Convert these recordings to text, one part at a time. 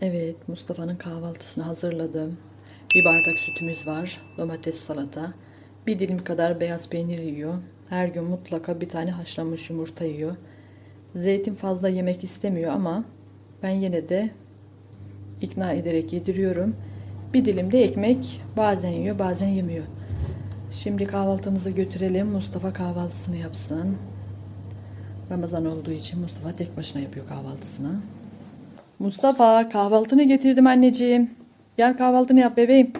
Evet, Mustafa'nın kahvaltısını hazırladım. Bir bardak sütümüz var, domates salata. Bir dilim kadar beyaz peynir yiyor. Her gün mutlaka bir tane haşlanmış yumurta yiyor. Zeytin fazla yemek istemiyor ama ben yine de ikna ederek yediriyorum. Bir dilim de ekmek bazen yiyor bazen yemiyor. Şimdi kahvaltımızı götürelim. Mustafa kahvaltısını yapsın. Ramazan olduğu için Mustafa tek başına yapıyor kahvaltısını. Mustafa kahvaltını getirdim anneciğim. Gel kahvaltını yap bebeğim.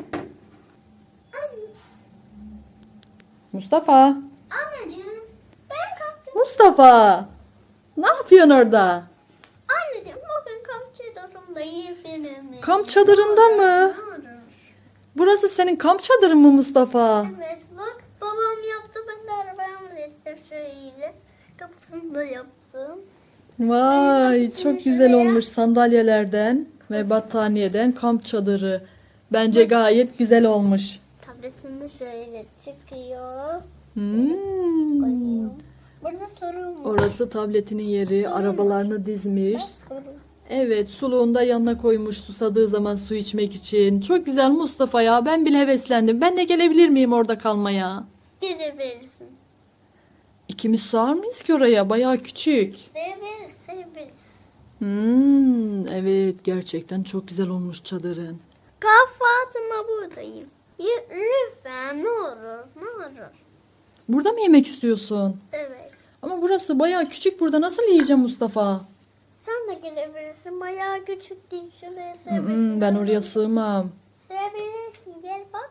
Mustafa. Anneciğim ben kalktım. Mustafa. Ne yapıyorsun orada? Anneciğim bugün kamp çadırımda yiyebilirim. Kamp çadırında mı? Burası senin kamp çadırın mı Mustafa? Evet bak babam yaptı ben de arabamı şöyle. Kapısını da yaptım. Vay çok güzel olmuş sandalyelerden ve battaniyeden kamp çadırı. Bence gayet güzel olmuş. Tabletinde şöyle çıkıyor. Hmm. Burada sorun mu? Orası tabletinin yeri. Arabalarını dizmiş. Evet suluğunu da yanına koymuş susadığı zaman su içmek için. Çok güzel Mustafa ya ben bile heveslendim. Ben de gelebilir miyim orada kalmaya? Girebilirsin. İkimiz sığar mıyız ki oraya? Bayağı küçük. Severiz severiz. Hmm, evet gerçekten çok güzel olmuş çadırın. Kahvaltıma buradayım. Y- Lütfen ne olur ne olur. Burada mı yemek istiyorsun? Evet. Ama burası bayağı küçük burada nasıl yiyeceğim Mustafa? Sen de gelebilirsin. Bayağı küçük değil. Şuraya Hmm, sığabilirsin. ben oraya sığmam. Sığabilirsin. Gel bak.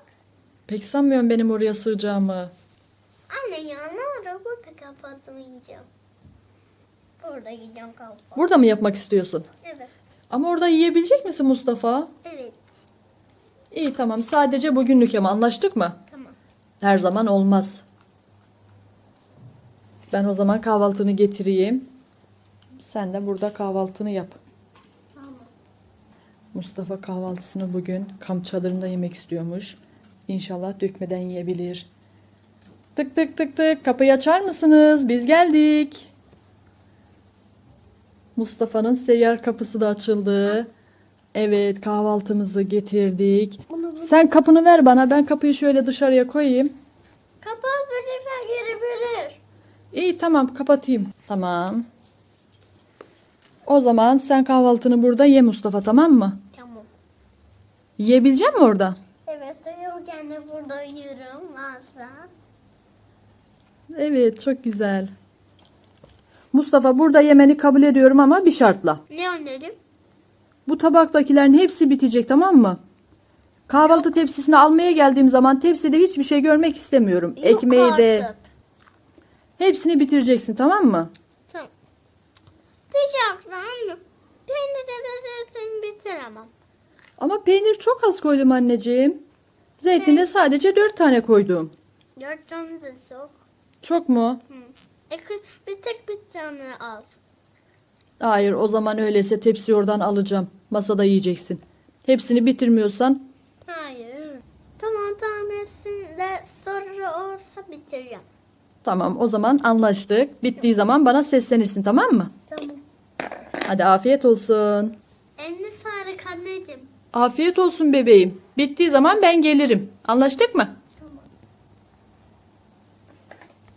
Pek sanmıyorum benim oraya sığacağımı. Anne ya ne olur burada kahvaltımı Burada yiyeceğim kahvaltı. Burada mı yapmak istiyorsun? Evet. Ama orada yiyebilecek misin Mustafa? Evet. İyi tamam sadece bugünlük ama anlaştık mı? Tamam. Her zaman olmaz. Ben o zaman kahvaltını getireyim. Sen de burada kahvaltını yap. Tamam. Mustafa kahvaltısını bugün kamp çadırında yemek istiyormuş. İnşallah dökmeden yiyebilir. Tık tık tık tık kapıyı açar mısınız? Biz geldik. Mustafa'nın seyyar kapısı da açıldı. Evet kahvaltımızı getirdik. Bunu Sen kapını ver bana ben kapıyı şöyle dışarıya koyayım. Kapat böcekler gelebilir. İyi tamam kapatayım. Tamam. O zaman sen kahvaltını burada ye Mustafa tamam mı? Tamam. Yiyebilecek mi orada? Evet. Uyurken de burada uyurum. Asla. Evet çok güzel. Mustafa burada yemeni kabul ediyorum ama bir şartla. Ne anneciğim? Bu tabaktakilerin hepsi bitecek tamam mı? Kahvaltı tepsisini almaya geldiğim zaman tepside hiçbir şey görmek istemiyorum. Yok Ekmeği de artık. hepsini bitireceksin tamam mı? Tamam. Bir şartla anne. Peynir de zeytin bitiremem. Ama peynir çok az koydum anneciğim. Zeytinde sadece dört tane koydum. Dört tane de çok. Çok mu? Hı. Bir tek bir tane al. Hayır o zaman öyleyse tepsiyi oradan alacağım. Masada yiyeceksin. Hepsini bitirmiyorsan Hayır. Tamam tamam etsin de soru olursa bitireceğim. tamam o zaman anlaştık. Bittiği zaman bana seslenirsin tamam mı? Tamam. Hadi afiyet olsun. Eline sağlık anneciğim. Afiyet olsun bebeğim. Bittiği zaman ben gelirim. Anlaştık mı?